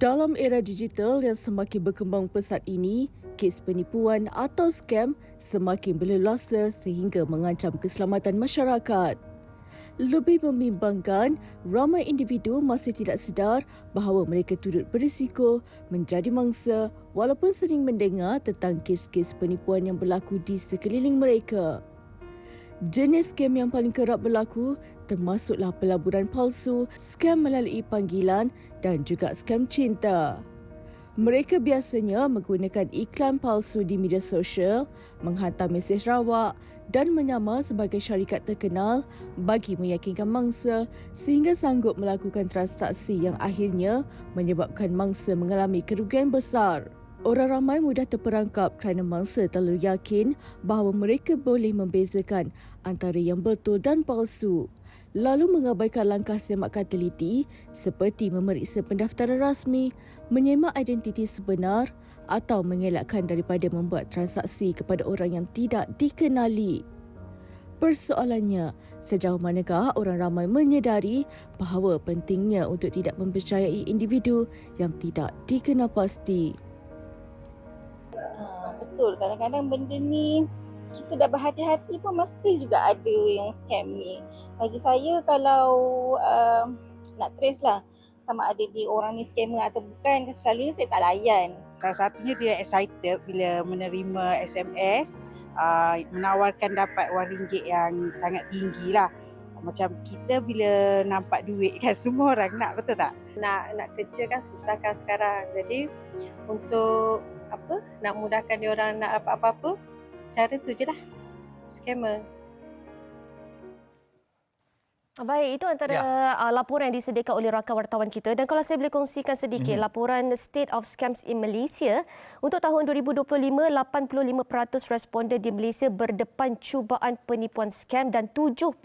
Dalam era digital yang semakin berkembang pesat ini, kes penipuan atau skam semakin berleluasa sehingga mengancam keselamatan masyarakat. Lebih membimbangkan, ramai individu masih tidak sedar bahawa mereka turut berisiko menjadi mangsa walaupun sering mendengar tentang kes-kes penipuan yang berlaku di sekeliling mereka. Jenis skam yang paling kerap berlaku termasuklah pelaburan palsu, skam melalui panggilan dan juga skam cinta. Mereka biasanya menggunakan iklan palsu di media sosial, menghantar mesej rawak dan menyamar sebagai syarikat terkenal bagi meyakinkan mangsa sehingga sanggup melakukan transaksi yang akhirnya menyebabkan mangsa mengalami kerugian besar. Orang ramai mudah terperangkap kerana mangsa terlalu yakin bahawa mereka boleh membezakan antara yang betul dan palsu. Lalu mengabaikan langkah semakan teliti seperti memeriksa pendaftaran rasmi, menyemak identiti sebenar atau mengelakkan daripada membuat transaksi kepada orang yang tidak dikenali. Persoalannya, sejauh manakah orang ramai menyedari bahawa pentingnya untuk tidak mempercayai individu yang tidak dikenal pasti. Ha, betul. Kadang-kadang benda ni kita dah berhati-hati pun mesti juga ada yang scam ni. Bagi saya kalau uh, nak trace lah sama ada dia orang ni scammer atau bukan, selalunya saya tak layan. Salah satunya dia excited bila menerima SMS uh, menawarkan dapat wang ringgit yang sangat tinggi lah. Macam kita bila nampak duit kan semua orang nak betul tak? nak nak kerja kan susah kan sekarang. Jadi untuk apa nak mudahkan dia orang nak dapat apa-apa cara tu je lah scammer. Baik, itu antara Ya. uh, laporan yang disediakan oleh rakan wartawan kita. Dan kalau saya boleh kongsikan sedikit Mhm. laporan State of Scams in Malaysia. Untuk tahun 2025, 85% responden di Malaysia berdepan cubaan penipuan scam dan 75%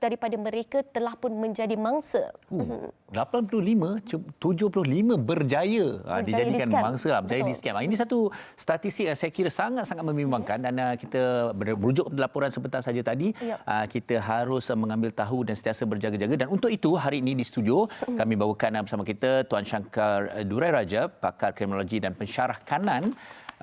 daripada mereka telah pun menjadi mangsa. Uh, 85, cu- 75 berjaya, ah, Berjaya di dijadikan scam. mangsa lah, berjaya di Betul. scam. Ah, Ini satu statistik yang saya kira sangat-sangat membimbangkan dan ah, kita ber- merujuk kepada laporan sebentar saja tadi, Ya. ah, kita harus mengambil tahu dan sentiasa berjaga-jaga. Dan untuk itu hari ini di studio kami bawakan bersama kita Tuan Shankar Durai Raja, pakar kriminologi dan pensyarah kanan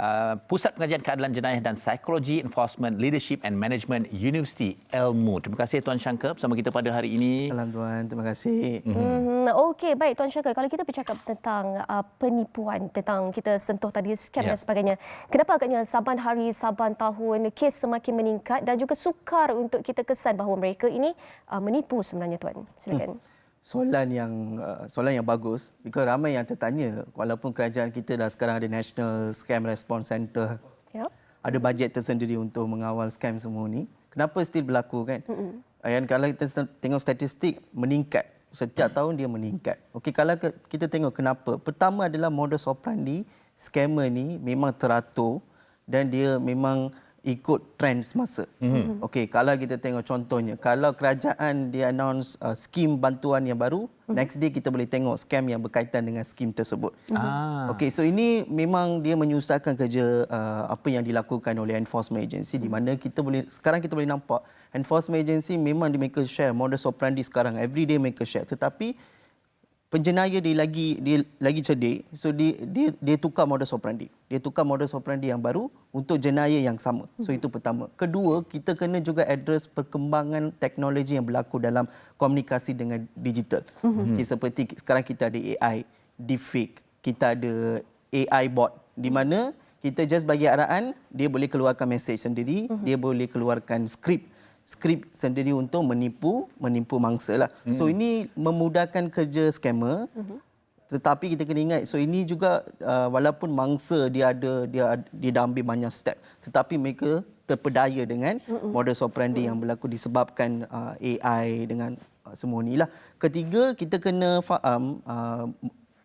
Uh, Pusat Pengajian Keadilan Jenayah dan Psikologi Enforcement Leadership and Management University Ilmu. Terima kasih Tuan Shankar bersama kita pada hari ini. Salam Tuan, terima kasih. Hmm, okey, baik Tuan Syakir. Kalau kita bercakap tentang uh, penipuan, tentang kita sentuh tadi scam Ya. dan sebagainya. Kenapa agaknya saban hari, saban tahun kes semakin meningkat dan juga sukar untuk kita kesan bahawa mereka ini uh, menipu sebenarnya Tuan? Silakan. Soalan yang uh, soalan yang bagus because ramai yang tertanya walaupun kerajaan kita dah sekarang ada National Scam Response Center Ya. ada bajet tersendiri untuk mengawal scam semua ni. Kenapa still berlaku kan? Mm-hmm. Dan kalau kita tengok statistik meningkat. Setiap tahun dia meningkat. Okey kalau kita tengok kenapa? Pertama adalah modus operandi scammer ni memang teratur dan dia memang ikut trend semasa. Mm-hmm. Okey kalau kita tengok contohnya kalau kerajaan dia announce uh, skim bantuan yang baru, mm-hmm. next day kita boleh tengok scam yang berkaitan dengan skim tersebut. Ah. Okey, so ini memang dia menyusahkan kerja uh, apa yang dilakukan oleh enforcement agency di mana kita boleh sekarang kita boleh nampak enforcement agency memang dia mereka share modus operandi sekarang every day mereka share tetapi penjenayah dia lagi dia lagi cerdik. So dia dia dia tukar modus operandi. Dia tukar modus operandi yang baru untuk jenayah yang sama. So itu pertama. Kedua kita kena juga address perkembangan teknologi yang berlaku dalam komunikasi dengan digital. Okay, seperti sekarang kita ada AI deepfake. Kita ada AI bot di mana kita just bagi arahan dia boleh keluarkan mesej sendiri. Dia boleh keluarkan skrip skrip sendiri untuk menipu menipu mangsa lah. Hmm. So ini memudahkan kerja scammer. Hmm. Tetapi kita kena ingat so ini juga uh, walaupun mangsa dia ada dia dia dah ambil banyak step tetapi mereka terpedaya dengan hmm. modus operandi hmm. yang berlaku disebabkan uh, AI dengan uh, semua ni lah. Ketiga kita kena faham uh,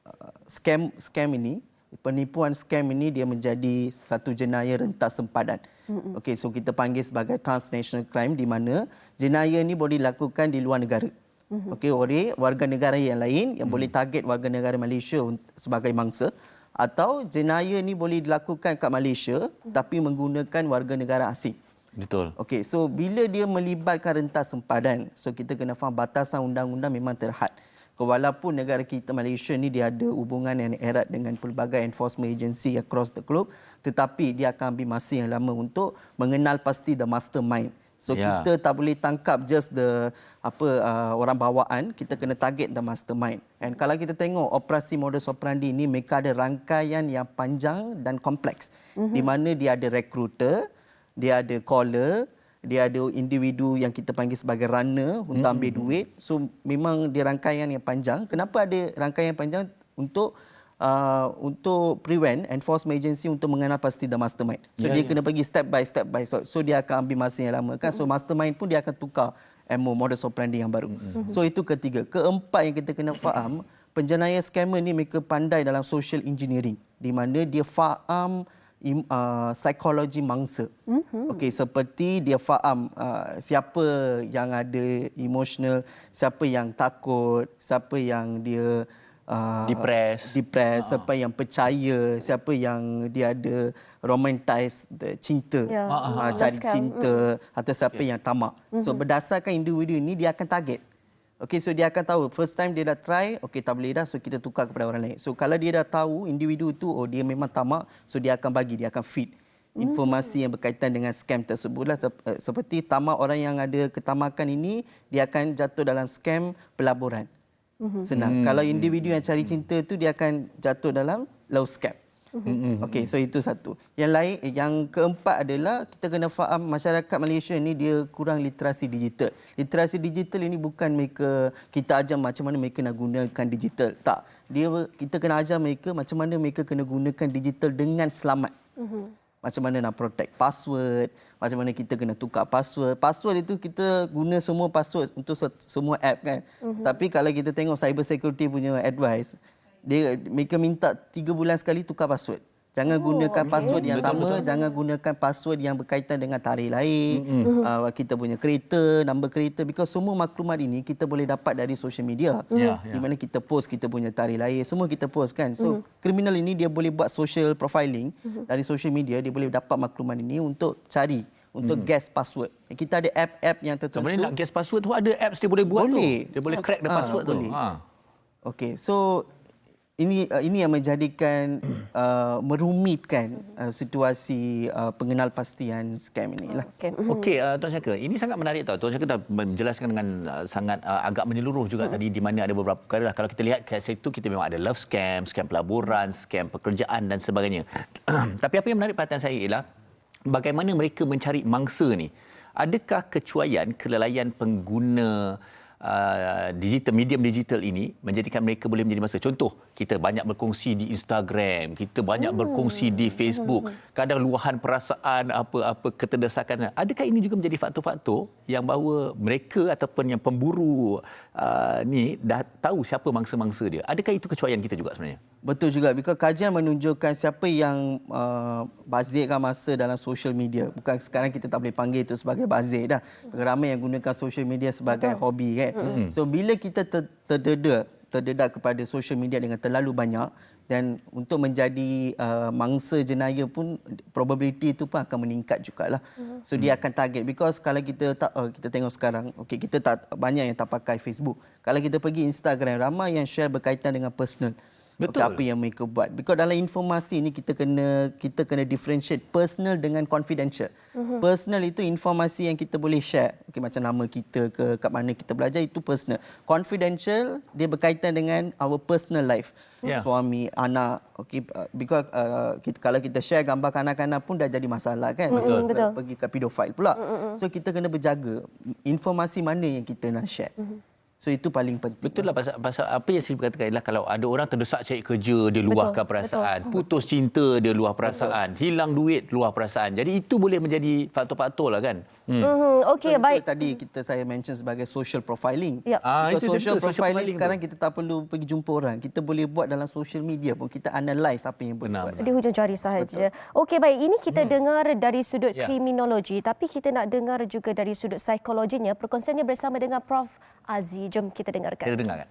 uh, scam scam ini penipuan scam ini dia menjadi satu jenayah rentas sempadan. Mm-hmm. Okey, so kita panggil sebagai transnational crime di mana jenayah ini boleh dilakukan di luar negara. Mm-hmm. Okey, oleh warga negara yang lain yang mm. boleh target warga negara Malaysia sebagai mangsa atau jenayah ini boleh dilakukan kat Malaysia mm. tapi menggunakan warga negara asing. Betul. Okey, so bila dia melibatkan rentas sempadan, so kita kena faham batasan undang-undang memang terhad. Walaupun negara kita Malaysia ni dia ada hubungan yang erat dengan pelbagai enforcement agency across the globe, tetapi dia akan ambil masa yang lama untuk mengenal pasti the mastermind. So Ya. kita tak boleh tangkap just the apa uh, orang bawaan, kita kena target the mastermind. And kalau kita tengok operasi modus operandi ni mereka ada rangkaian yang panjang dan kompleks. Mm-hmm. Di mana dia ada recruiter, dia ada caller, dia ada individu yang kita panggil sebagai runner untuk ambil duit. So memang dia rangkaian yang panjang. Kenapa ada rangkaian yang panjang untuk uh, untuk prevent enforcement agency untuk mengenal pasti the mastermind. So Ya, dia ya. kena pergi step by step by so, so dia akan ambil masa yang lama kan. So mastermind pun dia akan tukar MO modus operandi yang baru. So itu ketiga. Keempat yang kita kena faham, penjenayah scammer ni mereka pandai dalam social engineering di mana dia faham uh, psikologi mangsa. Mm-hmm. Okey, seperti dia faham uh, siapa yang ada emotional, siapa yang takut, siapa yang dia uh, Depressed. depressed, siapa yang percaya, siapa yang dia ada romantise the cinta, Ya. uh, Love cari cinta atau siapa yang tamak. So berdasarkan individu ini dia akan target. Okey, so dia akan tahu first time dia dah try, okey tak boleh dah, so kita tukar kepada orang lain. So kalau dia dah tahu individu tu oh dia memang tamak, so dia akan bagi, dia akan feed informasi yang berkaitan dengan scam tersebutlah Sep- eh, seperti tamak orang yang ada ketamakan ini dia akan jatuh dalam scam pelaburan. Senang. Kalau individu yang cari cinta tu dia akan jatuh dalam low scam. Okey, so itu satu. Yang lain yang keempat adalah kita kena faham masyarakat Malaysia ni dia kurang literasi digital. Literasi digital ini bukan mereka kita ajar macam mana mereka nak gunakan digital. Tak. Dia kita kena ajar mereka macam mana mereka kena gunakan digital dengan selamat. Macam mana nak protect password, macam mana kita kena tukar password. Password itu kita guna semua password untuk se- semua app kan. Tapi kalau kita tengok cyber security punya advice, dia mereka minta tiga bulan sekali tukar password. Jangan oh, gunakan password yang Betul, sama, betul. jangan gunakan password yang berkaitan dengan tarikh lahir, uh, kita punya kereta, number kereta because semua maklumat ini kita boleh dapat dari social media. Ya, Di ya. mana kita post kita punya tarikh lahir, semua kita post kan. So kriminal ini dia boleh buat social profiling dari social media, dia boleh dapat maklumat ini untuk cari untuk guess password. Kita ada app-app yang tertentu. Sebenarnya nak guess password tu ada apps dia boleh buat Boleh. tu. Dia boleh crack the Ah, password boleh. tu. Ha. Okey, so ini uh, ini yang menjadikan uh, merumitkan uh, situasi uh, pengenal pastian scam inilah. Okay. Okey, uh, Tuan Syaka, ini sangat menarik tau. Tuan Syaka dah menjelaskan dengan uh, sangat uh, agak menyeluruh juga tadi di mana ada beberapa perkara lah. Kalau kita lihat kat situ kita memang ada love scam, scam pelaburan, scam pekerjaan dan sebagainya. Tapi apa yang menarik perhatian saya ialah bagaimana mereka mencari mangsa ni. Adakah kecuaian kelelayan pengguna uh, digital medium digital ini menjadikan mereka boleh menjadi masa. Contoh, kita banyak berkongsi di Instagram, kita banyak Hmm. berkongsi di Facebook. Kadang luahan perasaan apa-apa keterdesakan. Adakah ini juga menjadi faktor-faktor yang bahawa mereka ataupun yang pemburu uh, ni dah tahu siapa mangsa-mangsa dia? Adakah itu kecuaian kita juga sebenarnya? Betul juga because kajian menunjukkan siapa yang uh, bazirkan masa dalam social media. Bukan sekarang kita tak boleh panggil itu sebagai bazir dah. Ramai yang gunakan social media sebagai Betul. hobi kan. Mm-hmm. So bila kita ter- terdedah terdedah kepada social media dengan terlalu banyak dan untuk menjadi uh, mangsa jenayah pun probability itu pun akan meningkat jugalah. So dia akan target because kalau kita tak uh, kita tengok sekarang okey kita tak banyak yang tak pakai Facebook. Kalau kita pergi Instagram ramai yang share berkaitan dengan personal. Betul. Okay, apa yang mereka buat. Because dalam informasi ni kita kena kita kena differentiate personal dengan confidential. Uh-huh. Personal itu informasi yang kita boleh share. Okay, macam nama kita ke kat mana kita belajar itu personal. Confidential dia berkaitan dengan our personal life. Ya. Suami, anak. Okay, uh, because uh, kita, kalau kita share gambar kanak-kanak pun dah jadi masalah kan. Betul. Sebab Betul. Pergi ke pedofile pula. So kita kena berjaga informasi mana yang kita nak share. So itu paling penting. Betul lah pasal, pasal apa yang saya katakan ialah kalau ada orang terdesak cari kerja dia luahkan Betul, perasaan, putus cinta dia luah perasaan, hilang duit luah perasaan. Jadi itu boleh menjadi faktor-faktor lah kan. Hmm. Mhm. Okey, So, baik. itu Tadi kita saya mention sebagai social profiling. Ya. Ah, Because itu social betul, social profiling profiling sekarang tu. kita tak perlu pergi jumpa orang. Kita boleh buat dalam social media pun. Kita analyse apa yang boleh Benar, buat. benar. Di hujung jari sahaja. Okey baik, ini kita hmm. dengar dari sudut Ya. kriminologi tapi kita nak dengar juga dari sudut psikologinya. Perkongsiannya bersama dengan Prof Azi. Jom kita dengarkan. Kita dengarkan.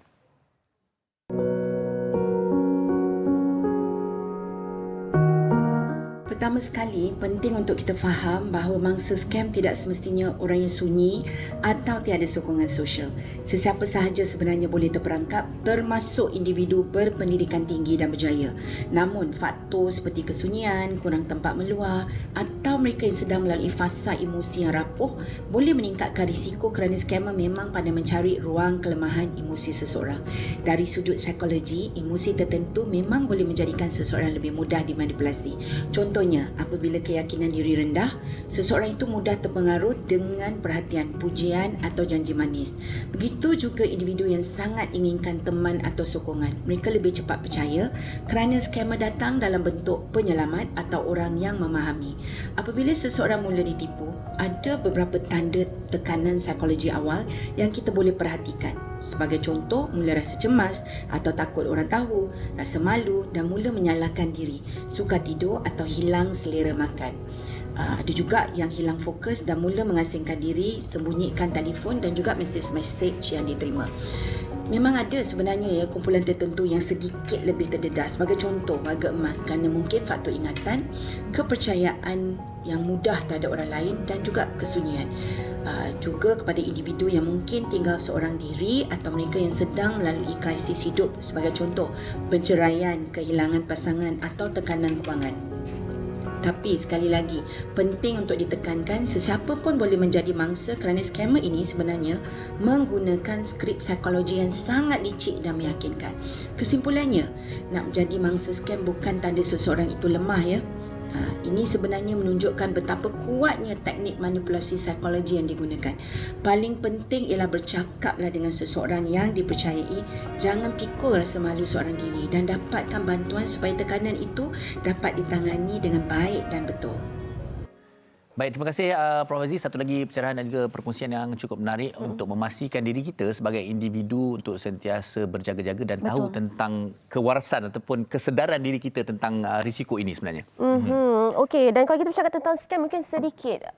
Pertama sekali penting untuk kita faham bahawa mangsa scam tidak semestinya orang yang sunyi atau tiada sokongan sosial. Sesiapa sahaja sebenarnya boleh terperangkap termasuk individu berpendidikan tinggi dan berjaya. Namun faktor seperti kesunyian, kurang tempat meluah atau mereka yang sedang melalui fasa emosi yang rapuh boleh meningkatkan risiko kerana scammer memang pandai mencari ruang kelemahan emosi seseorang. Dari sudut psikologi, emosi tertentu memang boleh menjadikan seseorang lebih mudah dimanipulasi. Contohnya, apabila keyakinan diri rendah, seseorang itu mudah terpengaruh dengan perhatian, pujian atau janji manis. Begitu juga individu yang sangat inginkan teman atau sokongan. Mereka lebih cepat percaya kerana scammer datang dalam bentuk penyelamat atau orang yang memahami. Apabila seseorang mula ditipu, ada beberapa tanda tekanan psikologi awal yang kita boleh perhatikan. Sebagai contoh, mula rasa cemas atau takut orang tahu, rasa malu dan mula menyalahkan diri, sukar tidur atau hilang selera makan. Uh, ada juga yang hilang fokus dan mula mengasingkan diri, sembunyikan telefon dan juga mesej-mesej yang diterima. Memang ada sebenarnya ya kumpulan tertentu yang sedikit lebih terdedah. Sebagai contoh, warga emas kerana mungkin faktor ingatan, kepercayaan yang mudah terhadap orang lain dan juga kesunyian. Uh, juga kepada individu yang mungkin tinggal seorang diri atau mereka yang sedang melalui krisis hidup sebagai contoh penceraian, kehilangan pasangan atau tekanan kewangan. Tapi sekali lagi, penting untuk ditekankan sesiapa pun boleh menjadi mangsa kerana scammer ini sebenarnya menggunakan skrip psikologi yang sangat licik dan meyakinkan. Kesimpulannya, nak menjadi mangsa scam bukan tanda seseorang itu lemah ya. Ha, ini sebenarnya menunjukkan betapa kuatnya teknik manipulasi psikologi yang digunakan. Paling penting ialah bercakaplah dengan seseorang yang dipercayai. Jangan pikul rasa malu seorang diri dan dapatkan bantuan supaya tekanan itu dapat ditangani dengan baik dan betul. Baik, terima kasih uh, Prof. Aziz. Satu lagi pencerahan dan juga perkongsian yang cukup menarik hmm. untuk memastikan diri kita sebagai individu untuk sentiasa berjaga-jaga dan Betul. tahu tentang kewarasan ataupun kesedaran diri kita tentang uh, risiko ini sebenarnya. Mm-hmm. Hmm. Okey, dan kalau kita bercakap tentang scam mungkin sedikit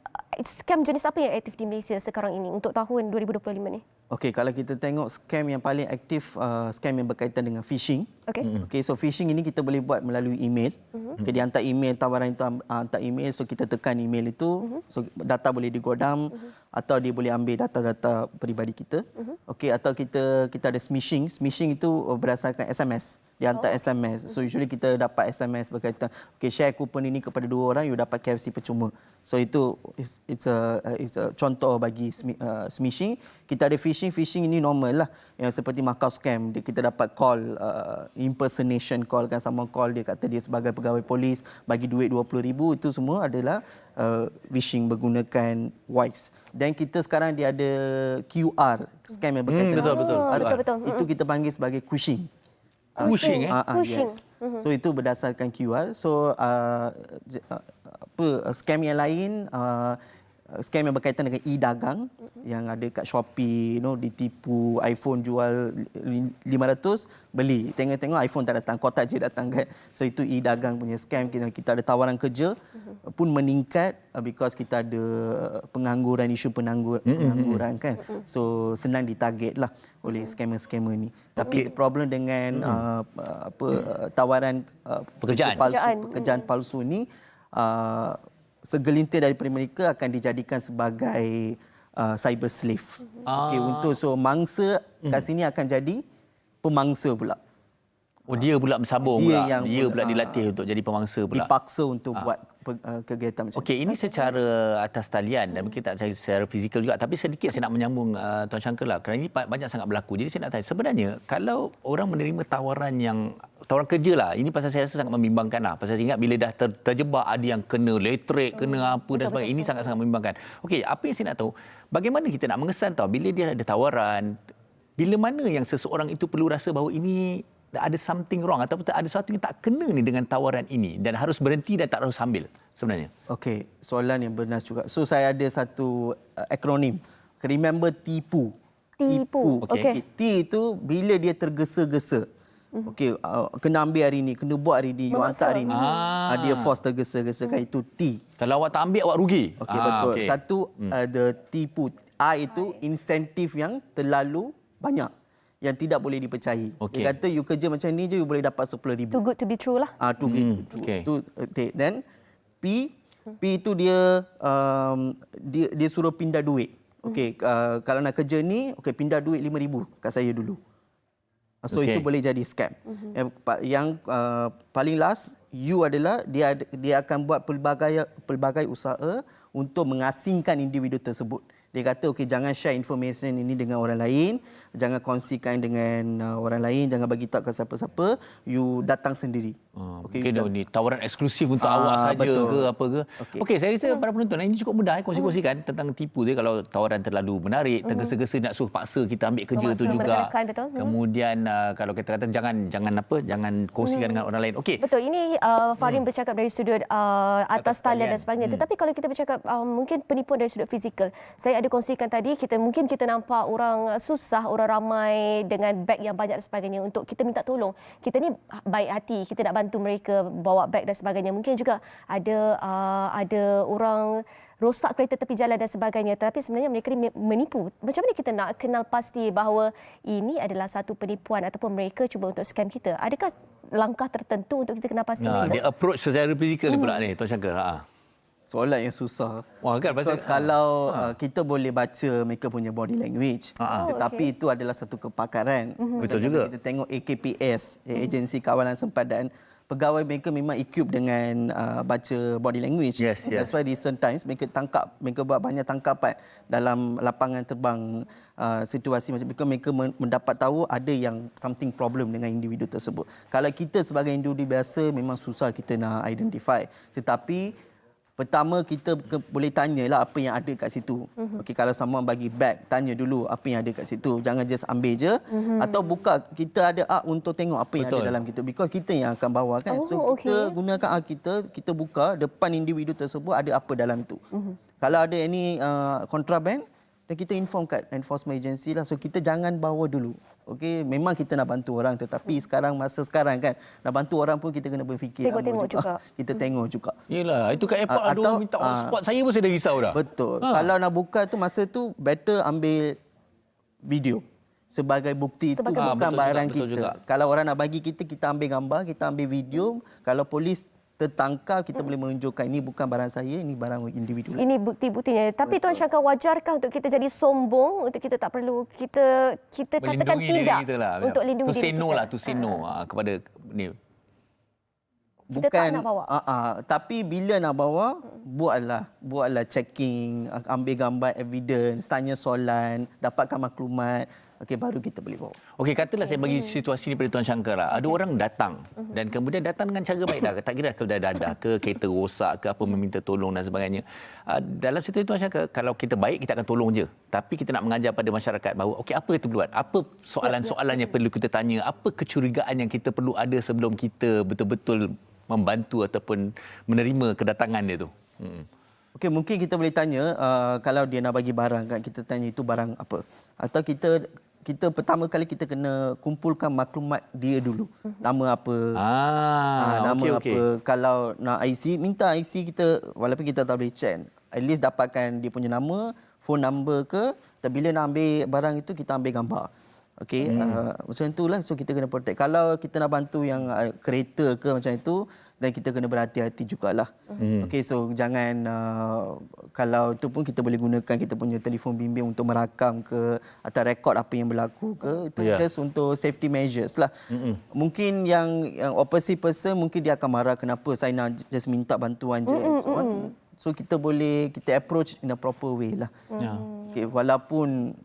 scam jenis apa yang aktif di Malaysia sekarang ini untuk tahun 2025 ni? Okey, kalau kita tengok scam yang paling aktif, uh, scam yang berkaitan dengan phishing. Okey. Mm-hmm. Okey, so phishing ini kita boleh buat melalui email. Mm-hmm. Okay, dia hantar email, tawaran itu hantar email, so kita tekan email itu, mm-hmm. so data boleh digodam mm-hmm. Atau dia boleh ambil data-data peribadi kita. Mm-hmm. Okey, atau kita kita ada smishing. Smishing itu berdasarkan SMS dia hantar oh. SMS. So usually kita dapat SMS berkaitan okay share kupon ini kepada dua orang you dapat KFC percuma. So itu it's, it's a it's a contoh bagi uh, smishing. Kita ada phishing, phishing ini normal lah. Yang seperti Macau scam, kita dapat call uh, impersonation call kan sama call dia kata dia sebagai pegawai polis bagi duit 20000 itu semua adalah uh, phishing menggunakan voice. Dan kita sekarang dia ada QR scam yang berkaitan. Hmm, betul betul. Oh, betul betul. Itu kita panggil sebagai phishing. Pushing eh? Uh, uh, yes. So itu berdasarkan QR. So uh, apa scam yang lain uh, scam yang berkaitan dengan e-dagang mm-hmm. yang ada kat Shopee you know ditipu iPhone jual 500 beli tengok-tengok iPhone tak datang kotak je datang kan so itu e-dagang punya scam kita kita ada tawaran kerja mm-hmm. pun meningkat uh, because kita ada pengangguran isu penganggur, mm-hmm. pengangguran kan mm-hmm. so senang ditarget lah oleh scammer-scammer ni tapi okay. problem dengan mm-hmm. uh, apa uh, tawaran uh, pekerjaan palsu, pekerjaan palsu ni uh, segelintir daripada mereka akan dijadikan sebagai uh, cyber slave. Ah. Okey untuk so mangsa kat sini akan jadi pemangsa pula. Oh dia pula bersambung dia pula. Yang dia pula dilatih uh, untuk jadi pemangsa pula. Dipaksa untuk ah. buat kegiatan macam Okey ini secara atas talian dan mungkin tak secara fizikal juga tapi sedikit saya nak menyambung uh, Tuan Syangker lah kerana ini banyak sangat berlaku. Jadi saya nak tanya sebenarnya kalau orang menerima tawaran yang tawaran kerja lah. Ini pasal saya rasa sangat membimbangkan lah. Pasal saya ingat bila dah ter, terjebak ada yang kena letrik, kena apa dan sebagainya. Ini sangat-sangat membimbangkan. Okey, apa yang saya nak tahu, bagaimana kita nak mengesan tahu bila dia ada tawaran, bila mana yang seseorang itu perlu rasa bahawa ini ada something wrong ataupun ada sesuatu yang tak kena ni dengan tawaran ini dan harus berhenti dan tak harus ambil sebenarnya. Okey, soalan yang benar juga. So saya ada satu uh, akronim. Remember tipu. Tipu. Okey. Okay. T itu bila dia tergesa-gesa. Mm-hmm. Okey, uh, kena ambil hari ni, kena buat hari ni, you hantar hari ni. Ah. Uh, dia force tergesa-gesa kan itu T. Kalau awak tak ambil awak rugi. Okey, ah, betul. Okay. Satu mm. uh, the tipu. I itu insentif yang terlalu banyak yang tidak boleh dipercayai. Okay. Dia kata you kerja macam ni je you boleh dapat 10,000. Too good to be true lah. Ah, too good. Mm, okay. To uh, take. Then P. P itu dia um, dia dia suruh pindah duit. Okey, uh, kalau nak kerja ni, okey pindah duit 5000 kat saya dulu. So Okey. itu boleh jadi scam. Yang, pa- yang uh, paling last U adalah dia dia akan buat pelbagai pelbagai usaha untuk mengasingkan individu tersebut. Dia kata okey jangan share information ini dengan orang lain, jangan kongsikan dengan uh, orang lain, jangan bagi tahu ke siapa-siapa, you datang sendiri. Ah, Okey, mungkin ni tawaran eksklusif untuk Ah, awak saja ke apa ke. Okey, okay, saya rasa para penonton ini cukup mudah eh, kongsi-kongsikan tentang tipu dia kalau tawaran terlalu menarik, tergesa-gesa nak suruh paksa kita ambil kerja Memaksa, tu juga. betul. Hmm. Kemudian uh, kalau kita kata jangan jangan apa, jangan kongsikan dengan orang lain. Okey. Betul. Ini uh, Farin Hmm. bercakap dari sudut uh, atas Atas talian dan talian. sebagainya. Hmm. Tetapi kalau kita bercakap uh, mungkin penipuan dari sudut fizikal. Saya ada kongsikan tadi kita mungkin kita nampak orang susah, orang ramai dengan beg yang banyak dan sebagainya untuk kita minta tolong. Kita ni baik hati, kita nak bantu mereka bawa beg dan sebagainya. Mungkin juga ada uh, ada orang rosak kereta tepi jalan dan sebagainya tapi sebenarnya mereka ni menipu. Macam mana kita nak kenal pasti bahawa ini adalah satu penipuan ataupun mereka cuba untuk scam kita? Adakah langkah tertentu untuk kita kenal pasti Nah, mereka? dia approach secara fizikal Hmm. ni pula ni, Tuan Syangkar. Ha. Soalan yang susah. Wah, kan pasal kalau uh, kita boleh baca mereka punya body language, Ah, ah. tetapi Oh, okey. itu adalah satu kepakaran. Betul Macam juga. Kita tengok AKPS, Agensi Kawalan Sempadan, pegawai mereka memang equip dengan uh, baca body language. Yes, yes. That's why recent times mereka tangkap, mereka buat banyak tangkapan dalam lapangan terbang uh, situasi macam mereka mereka men- mendapat tahu ada yang something problem dengan individu tersebut. Kalau kita sebagai individu biasa memang susah kita nak identify. Tetapi Pertama kita ke, boleh tanyalah apa yang ada kat situ. Mhm. Mm-hmm. Okey kalau someone bagi bag, tanya dulu apa yang ada kat situ. Jangan just ambil je Mhm. mm-hmm. atau buka kita ada app untuk tengok apa yang Betul. ada dalam kita because kita yang akan bawa kan. Oh, so kita okey. gunakan app kita, kita buka depan individu tersebut ada apa dalam tu. Mhm. Mm-hmm. Kalau ada any uh, contraband dan kita inform kat enforcement agency lah. So kita jangan bawa dulu. Okey, memang kita nak bantu orang tetapi sekarang masa sekarang kan nak bantu orang pun kita kena berfikir lama Tengok-tengok juga. Kita tengok juga. Yelah, itu kat airport Ah, aduh atau, minta orang ah, support saya pun saya dah risau dah. Betul. Ha. Kalau nak buka tu masa tu better ambil video sebagai bukti Sebagai itu bukan Ah, betul barang juga, betul kita. juga. Kalau orang nak bagi kita kita ambil gambar, kita ambil video. Kalau polis tertangkap kita boleh menunjukkan ini bukan barang saya, ini barang individu. lain. Ini bukti-buktinya. Tapi Tuan Syangkar wajarkah untuk kita jadi sombong untuk kita tak perlu kita kita katakan Melindungi diri tidak kita lah. untuk lindungi to diri kita. no lah, to say no ah, kepada ni. Kita tak nak bawa. Uh, uh, tapi bila nak bawa, buatlah. Buatlah checking, ambil gambar evidence, tanya soalan, dapatkan maklumat. Okey, baru kita boleh bawa. Okey, katalah saya bagi situasi ni pada Tuan Syangkar lah. Ada orang datang Mhm. dan kemudian datang dengan cara baik dah. Tak kira kalau dah dadah ke, kereta rosak ke, apa meminta tolong dan sebagainya. Uh, dalam situasi Tuan Syangkar, kalau kita baik, kita akan tolong je. Tapi kita nak mengajar pada masyarakat bahawa, okey, apa kita perlu buat? Apa soalan-soalan yang perlu kita tanya? Apa kecurigaan yang kita perlu ada sebelum kita betul-betul membantu ataupun menerima kedatangan dia tu? Hmm. Okey, mungkin kita boleh tanya uh, kalau dia nak bagi barang kan kita tanya itu barang apa. Atau kita kita pertama kali kita kena kumpulkan maklumat dia dulu. Nama apa? Ah, Ah, nama okey, apa? okey. Kalau nak IC, minta IC kita walaupun kita tak boleh check. At least dapatkan dia punya nama, phone number ke. Dan bila nak ambil barang itu kita ambil gambar. Okey, hmm. uh, macam itulah so kita kena protect. Kalau kita nak bantu yang uh, kereta ke macam itu dan kita kena berhati-hati jugalah. Hmm. Okey, so jangan uh, kalau itu pun kita boleh gunakan kita punya telefon bimbing untuk merakam ke atau rekod apa yang berlaku ke. Itu yeah. just untuk safety measures lah. Mm-mm. Mungkin yang yang opposite person mungkin dia akan marah kenapa saya nak just minta bantuan je and so on. So kita boleh kita approach in a proper way lah. Ya. Okay, walaupun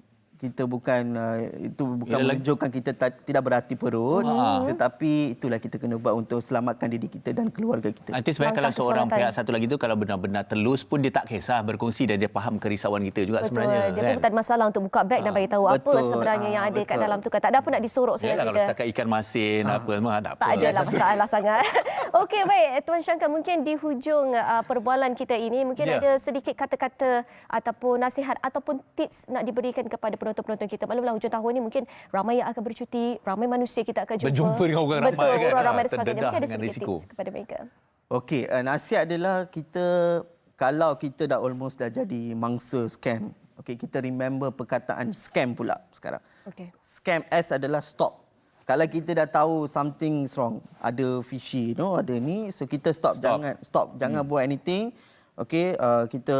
kita bukan uh, itu bukan Yalah, menunjukkan kita tak, tidak berhati perut Ah. tetapi itulah kita kena buat untuk selamatkan diri kita dan keluarga kita. Nanti sebenarnya kalau seorang keselamatan. pihak satu lagi tu kalau benar-benar telus pun dia tak kisah berkongsi dan dia faham kerisauan kita juga Betul. sebenarnya Dia kan. pun tak ada masalah untuk buka beg dan bagi tahu apa Betul. sebenarnya Ah, yang ada kat betul. dalam tu kan. Tak ada apa nak disorok Yalah, senang kalau setakat ikan masin apa semua tak apa. Tak ada lah masalah sangat. Okey baik Tuan Syangkar mungkin di hujung uh, perbualan kita ini mungkin Ya. ada sedikit kata-kata ataupun nasihat ataupun tips nak diberikan kepada penonton-penonton kita. Maklumlah hujung tahun ni mungkin ramai yang akan bercuti, ramai manusia kita akan jumpa. Berjumpa dengan orang ramai Betul, kan, orang ramai ah, dan sebagainya. terdedah Mungkin ada dengan sedikit risiko. tips kepada mereka. Okey, uh, nasihat adalah kita kalau kita dah almost dah jadi mangsa scam. Okey, kita remember perkataan scam pula sekarang. Okey. Scam S adalah stop. Kalau kita dah tahu something wrong, ada fishy, no, ada ni, so kita stop, Stop. jangan stop, jangan buat anything. Okay, uh, kita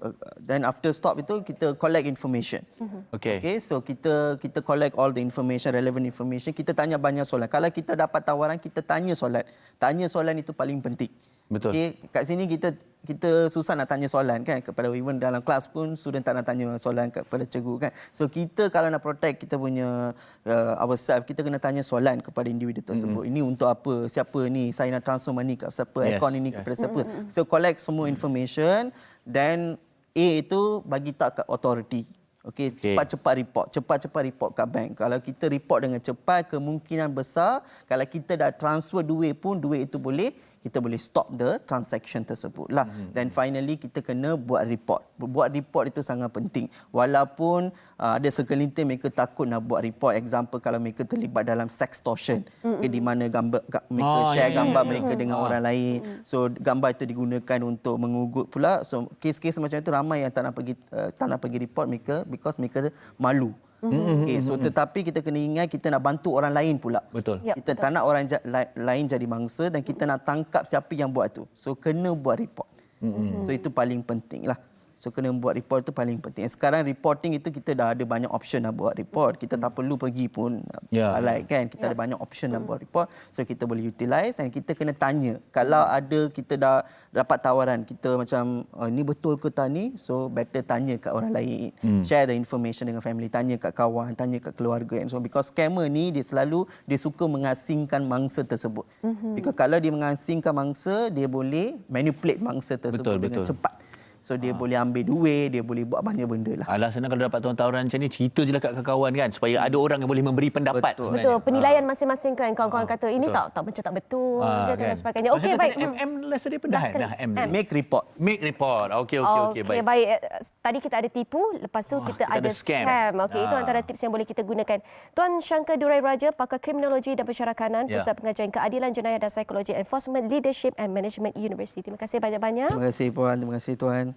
uh, then after stop itu kita collect information. Okey. Okay, so kita kita collect all the information, relevant information. Kita tanya banyak soalan. Kalau kita dapat tawaran, kita tanya soalan. Tanya soalan itu paling penting. Betul. Okay, kat sini kita kita susah nak tanya soalan kan kepada even dalam kelas pun student tak nak tanya soalan kepada cikgu kan. So kita kalau nak protect kita punya uh, ourselves kita kena tanya soalan kepada individu tersebut. Mm-hmm. Ini untuk apa? Siapa ni? Saya nak transfer money ke siapa? Yes, Yes. Account ini yes. kepada siapa? So collect semua information then A itu bagi tak kat authority. Okey, Okey. cepat-cepat report, cepat-cepat report kat bank. Kalau kita report dengan cepat, kemungkinan besar kalau kita dah transfer duit pun duit itu boleh kita boleh stop the transaction tersebut lah. Mm-hmm. Then finally kita kena buat report. Buat report itu sangat penting. Walaupun uh, ada segelintir mereka takut nak buat report. Example kalau mereka terlibat dalam sextortion. Mm-hmm. Okay, di mana gambar ga- mereka Ah, share ya, ya, gambar ya. mereka dengan Ah. orang lain. So gambar itu digunakan untuk mengugut pula. So kes-kes macam itu ramai yang tak nak pergi uh, tak nak pergi report mereka because mereka malu. Mm-hmm. Okay, so tetapi kita kena ingat kita nak bantu orang lain pula. Betul. Ya, kita tak nak orang ja- lain jadi mangsa dan kita nak tangkap siapa yang buat tu. So kena buat report. Mm-hmm. So itu paling penting lah. So kena buat report itu paling penting. Sekarang reporting itu kita dah ada banyak option nak buat report. Kita tak perlu pergi pun Ya. alright kan. Kita ada banyak option nak buat report. So kita boleh utilize dan kita kena tanya. Kalau ada kita dah dapat tawaran kita macam oh, ni betul ke tak ni? So better tanya kat orang lain. Share the information dengan family, tanya kat kawan, tanya kat keluarga and so on. because scammer ni dia selalu dia suka mengasingkan mangsa tersebut. Because kalau dia mengasingkan mangsa, dia boleh manipulate mangsa tersebut Betul, dengan betul. cepat. So dia boleh ambil duit, dia boleh buat banyak benda lah. Alah senang kalau dapat tawaran macam ni cerita je lah kat kawan kan supaya ada orang yang boleh memberi pendapat Betul. sebenarnya. Betul, penilaian masing-masing kan kawan-kawan kata ini tak tak macam tak betul Ah, je dan kan. sebagainya. Okey baik. M, M rasa dia pendah Dah M. Make report. Make report. Okey okey okey baik. baik. Eh, Tadi kita ada tipu, lepas tu kita, kita ada ada scam. scam. Okey, itu Ah. antara tips yang boleh kita gunakan. Tuan Shankar Durai Raja, pakar kriminologi dan pensyarakanan, Ya. Pusat Pengajian Keadilan Jenayah dan Psikologi Enforcement Leadership and Management University. Terima kasih banyak-banyak. Terima kasih puan, terima kasih tuan.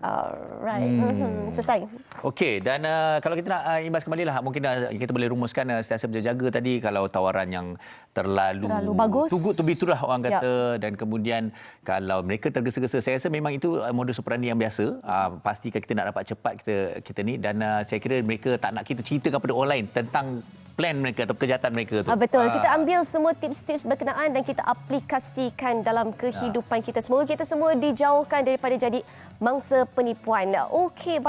Alright. Hmm. Selesai. Okey dan uh, kalau kita nak uh, imbas kembali lah mungkin uh, kita boleh rumuskan uh, sentiasa berjaga tadi kalau tawaran yang terlalu Terlalu bagus. too good to be true lah orang Ya. kata dan kemudian kalau mereka tergesa-gesa saya rasa memang itu uh, modus operandi yang biasa uh, pastikan kita nak dapat cepat kita kita ni dan uh, saya kira mereka tak nak kita ceritakan kepada orang lain tentang plan mereka atau kejahatan mereka tu. Ah, betul. Ah. Kita ambil semua tips-tips berkenaan dan kita aplikasikan dalam kehidupan kita. Semoga kita semua dijauhkan daripada jadi mangsa penipuan. Okey, baik.